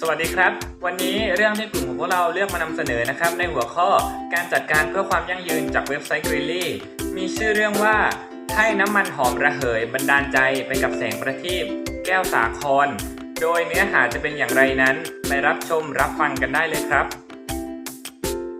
สวัสดีครับ วันนี้เรื่องที่กลุ่มของพวกเราเลือกมานำเสนอนะครับ ในหัวข้อการจัดการเพื่อความยั่งยืนจากเว็บไซต์ g r e e l y มีชื่อเรื่องว่าให้น้ำมันหอมระเหยบันดาลใจไปกับแสงประทีปแก้วสาคร โดยเนื้อหาจะเป็นอย่างไรนั้นไปรับชมรับฟังกันได้เลยครับ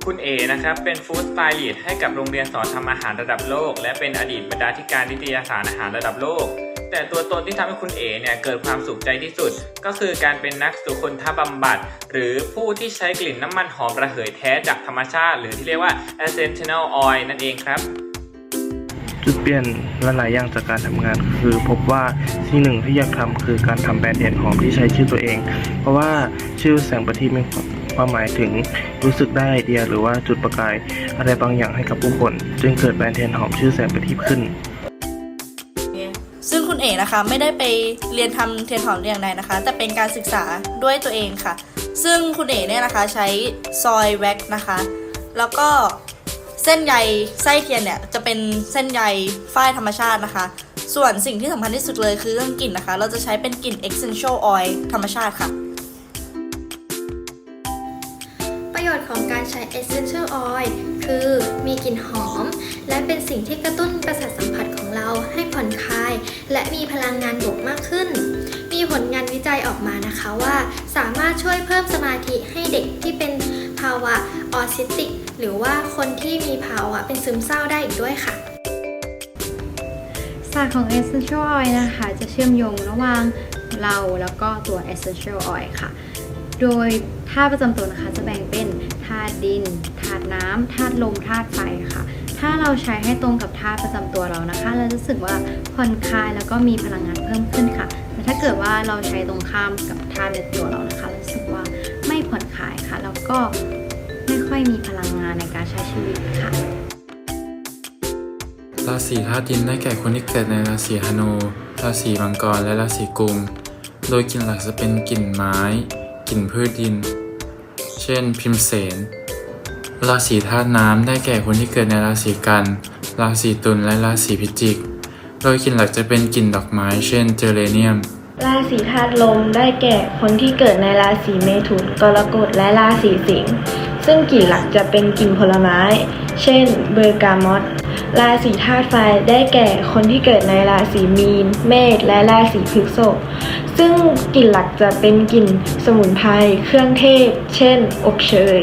คุณเอนะครับเป็นฟู้ดสไตลิสต์ให้กับโรงเรียนสอนทำอาหารระดับโลก และเป็นอดีตบรรณาธิการนิตยสารอาหารระดับโลก แต่ตัวตนที่ทำให้คุณเอ๋เนี่ยเกิดความสุขใจที่สุด ก็คือการเป็นนักสุคนทบำบัด หรือผู้ที่ใช้กลิ่นน้ำมันหอมระเหยแท้จากธรรมชาติ หรือที่เรียกว่า essential oil นั่นเองครับจุดเปลี่ยนลหลายอย่างจากการทำงานคือพบว่าสิ่หนึ่งที่อยากทำคือการทำแบรนด์เทียนหอมที่ใช้ชื่อตัวเอง เพราะว่าชื่อแสงประทีปมีความหมายถึงรู้สึกได้ไอเดียหรือว่าจุดประกาย อะไรบางอย่างให้กับผู้คน จึงเกิดแบรนด์เทียนหอมชื่อแสงประทีปขึ้น ซึ่งคุณเอ๋นะคะไม่ได้ไปเรียนทำเทียนหอมอย่างใดนะคะ แต่เป็นการศึกษาด้วยตัวเองค่ะ ซึ่งคุณเอ๋เนี่ยนะคะใช้ซอยแว็กนะคะ แล้วก็เส้นใยไส้เทียนเนี่ยจะเป็นเส้นใยฝ้ายธรรมชาตินะคะ ส่วนสิ่งที่สำคัญที่สุดเลยคือเรื่องกลิ่นนะคะ เราจะใช้เป็นกลิ่น essential oil ธรรมชาติค่ะ ประโยชน์ของการใช้ essential oil คือมีกลิ่นหอม และเป็นสิ่งที่กระตุ้นประสาท ให้ผ่อนคลาย และมีพลังงานบวกมากขึ้น มีผลงานวิจัยออกมานะคะว่า สามารถช่วยเพิ่มสมาธิให้เด็กที่เป็นภาวะออทิสติก หรือว่าคนที่มีภาวะเป็นซึมเศร้าได้อีกด้วยค่ะศาสตร์ของ essential oil นะคะ จะเชื่อมโยงระหว่างเราแล้วก็ตัว essential oil ค่ะ โดยธาตุประจำตัวนะคะจะแบ่งเป็นธาตุดิน ธาตุน้ำ ธาตุลม ธาตุไฟค่ะ เราใช้ให้ตรงกับธาประจำตัวเรานะคะ เราจะรู้สึกว่าผ่อนคลายแล้วก็มีพลังงานเพิ่มขึ้นค่ะ แต่ถ้าเกิดว่าเราใช้ตรงข้ามกับธาตุในตัวเรานะคะเรารู้สึกว่าไม่ผ่อนคลายค่ะ แล้วก็ไม่ค่อยมีพลังงานในการใช้ชีวิตค่ะราศีธาตุดินได้แก่คนที่เกิดในราศีธนู ราศีมังกร และราศีกุม โดยกลิ่นหลักจะเป็นกลิ่นไม้ กลิ่นพืชดิน เช่น พิมเสน ราศีธาตุน้ำได้แก่คนที่เกิดในราศีกัน ราศีตุลและราศีพิจิก โดยกลิ่นหลักจะเป็นกลิ่นดอกไม้ เช่นเจเรเนียม ราศีธาตุลมได้แก่คนที่เกิดในราศีเมถุน กรกฎและราศีสิงห์ ซึ่งกลิ่นหลักจะเป็นกลิ่นผลไม้ เช่น เบอร์กามอต ราศีธาตุไฟได้แก่คนที่เกิดในราศีมีน เมษและราศีพฤษภ ซึ่งกลิ่นหลักจะเป็นกลิ่นสมุนไพร เครื่องเทศ เช่น อบเชย